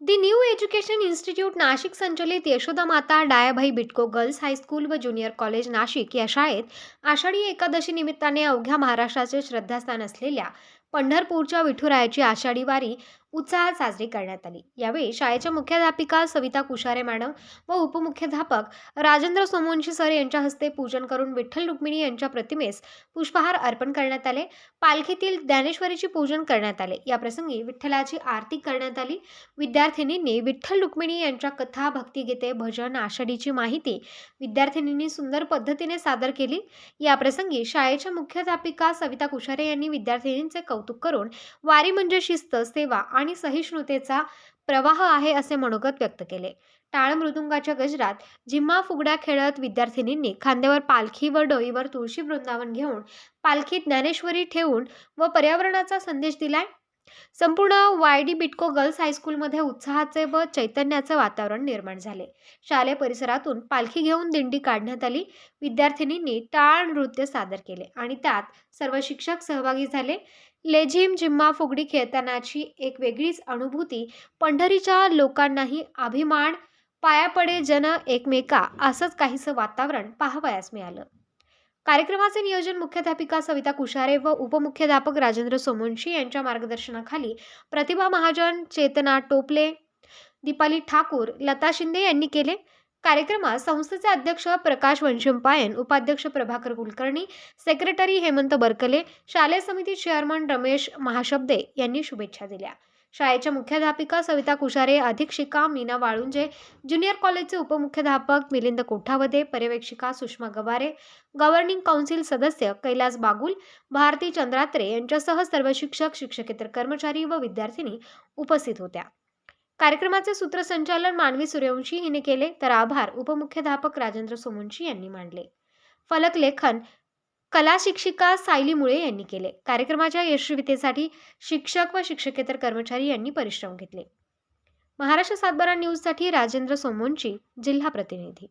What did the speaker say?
The new education institute Nashik संचलित Yashoda Mata Dayabhai Bytco girls high school व junior college Nashik या शाळेत आषाढी एकादशी निमित्ताने अवघ्या महाराष्ट्राचे श्रद्धास्थान असलेल्या पंढरपूरच्या विठुरायाची आषाढी वारी उत्साहात साजरी करण्यात आली. यावेळी शाळेच्या मुख्याध्यापिका सविता कुशारे मॅडम व उपमुख्याध्यापक राजेंद्र सोमोंशी सर यांच्या हस्ते पूजन करून विठ्ठल रुक्मिणी यांच्या प्रतिमेस पुष्पहार अर्पण करण्यात आले. पालखीतील ज्ञानेश्वरीचे पूजन करण्यात आले. याप्रसंगी विठ्ठलाची आरती करण्यात आली. विद्यार्थिनींनी विठ्ठल रुक्मिणी यांच्या कथा भक्तिगीते भजन आषाढीची माहिती विद्यार्थिनींनी सुंदर पद्धतीने सादर केली. या प्रसंगी शाळेच्या मुख्याध्यापिका सविता कुशारे यांनी विद्यार्थिनींचे कौतुक करून वारी म्हणजे शिस्त सेवा आणि सहिष्णुतेचा प्रवाह आहे असे मनोगत व्यक्त केले. टाळ मृदुंगाच्या गजरात जिम्मा फुगड्या खेळत विद्यार्थिनींनी खांद्यावर पालखी व डोईवर तुळशी वृंदावन घेऊन पालखी ज्ञानेश्वरी ठेवून व पर्यावरणाचा संदेश दिलाय? संपूर्ण वाय डी बिटको गर्ल्स हायस्कूलमध्ये उत्साहाचे व चैतन्याचे वातावरण निर्माण झाले. शालेय परिसरातून पालखी घेऊन दिंडी काढण्यात आली. विद्यार्थिनींनी टाळ नृत्य सादर केले आणि त्यात सर्व शिक्षक सहभागी झाले. लेझिम जिम्मा फुगडी खेळतानाची एक वेगळीच अनुभूती पंढरीच्या लोकांनाही अभिमान पाया पडे जन एकमेका असंच काहीसं वातावरण पाहावयास मिळालं. कार्यक्रमाचे नियोजन मुख्याध्यापिका सविता कुशारे व उपमुख्याध्यापक राजेंद्र सोमोंशी यांच्या मार्गदर्शनाखाली प्रतिभा महाजन चेतना टोपले दीपाली ठाकूर लता शिंदे यांनी केले. कार्यक्रमात संस्थेचे अध्यक्ष प्रकाश वंशंपायन उपाध्यक्ष प्रभाकर कुलकर्णी सेक्रेटरी हेमंत बरकले शालेय समिती चेअरमन रमेश महाशब्दे यांनी शुभेच्छा दिल्या. शाळेच्या मुख्याध्यापिका सविता कुशारे अधीक्षिका मीना वाळुंजे ज्युनियर कॉलेजचे उपमुख्याध्यापक मिलिंद कोठावदे पर्यवेक्षिका सुषमा गवारे गव्हर्निंग काउन्सिल सदस्य कैलास बागुल भारती चंद्रात्रे यांच्यासह सर्व शिक्षक शिक्षकेतर कर्मचारी व विद्यार्थिनी उपस्थित होत्या. कार्यक्रमाचे सूत्रसंचालन मानवी सूर्यवंशी हिने केले तर आभार उपमुख्याध्यापक राजेंद्र सोमवंशी यांनी मांडले फलक लेखन कला शिक्षिका सायली मुळे यांनी केले. कार्यक्रमाच्या यशस्वीतेसाठी शिक्षक व शिक्षकेतर कर्मचारी यांनी परिश्रम घेतले. महाराष्ट्र सातबारा न्यूजसाठी राजेंद्र सोमोंची जिल्हा प्रतिनिधी.